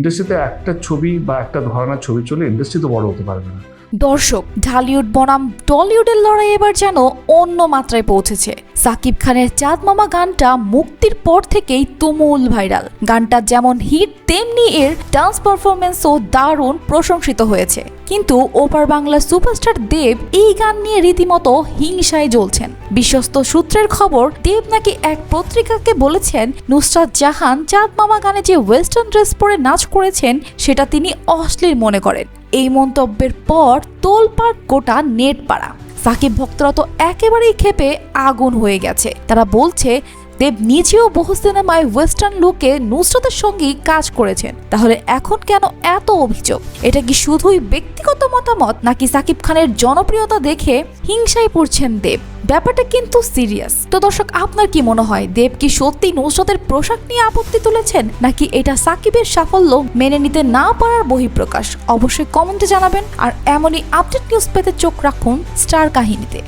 ইন্ডাস্ট্রিতে একটা ছবি বা একটা ধরনের ছবি চলে ইন্ডাস্ট্রি তো বড় হতে পারবে না। দর্শক, ঢালিউড বনাম টলিউডের লড়াই এবার যেন অন্য মাত্রায় পৌঁছেছে। সাকিব খানের চাঁদ মামা গানটা মুক্তির পর থেকেই তুমুল ভাইরাল। গানটা যেমন হিট, তেমনি এর ডান্স পারফরমেন্সও দারুণ প্রশংসিত হয়েছে। কিন্তু ওপার বাংলা সুপারস্টার দেব এই গান নিয়ে রীতিমতো হিংসায় জ্বলছেন। বিশ্বস্ত সূত্রের খবর, দেব নাকি এক পত্রিকাকে বলেছেন, নুসরাত জাহান চাঁদ মামা গানে যে ওয়েস্টার্ন ড্রেস পরে নাচ করেছেন, সেটা তিনি অশ্লীল মনে করেন। এই মন্তব্যের পর তোলপাড় গোটা নেট পাড়া সাকিব ভক্তরা তো একেবারেই খেপে আগুন হয়ে গেছে। তারা বলছে দেব নিজেও বহু সিনেমায় ওয়েস্টার্ন লুকে নুসরতের সঙ্গেই কাজ করেছেন। তাহলে এখন কেন এত অভিযোগ? এটা কি শুধুই ব্যক্তিগত মতামত, নাকি সাকিব খানের জনপ্রিয়তা দেখে হিংসায় পড়ছেন দেব? ব্যাপারটা কিন্তু সিরিয়াস তো দর্শক, আপনার কি মনে হয়, দেব কি সত্যি নুসরতের পোশাক নিয়ে আপত্তি তুলেছেন, নাকি এটা সাকিবের সাফল্য মেনে নিতে না পারার বহিঃপ্রকাশ? অবশ্যই কমেন্টে জানাবেন, আর এমনই আপডেট নিউজ পেতে চোখ রাখুন স্টার কাহিনীতে।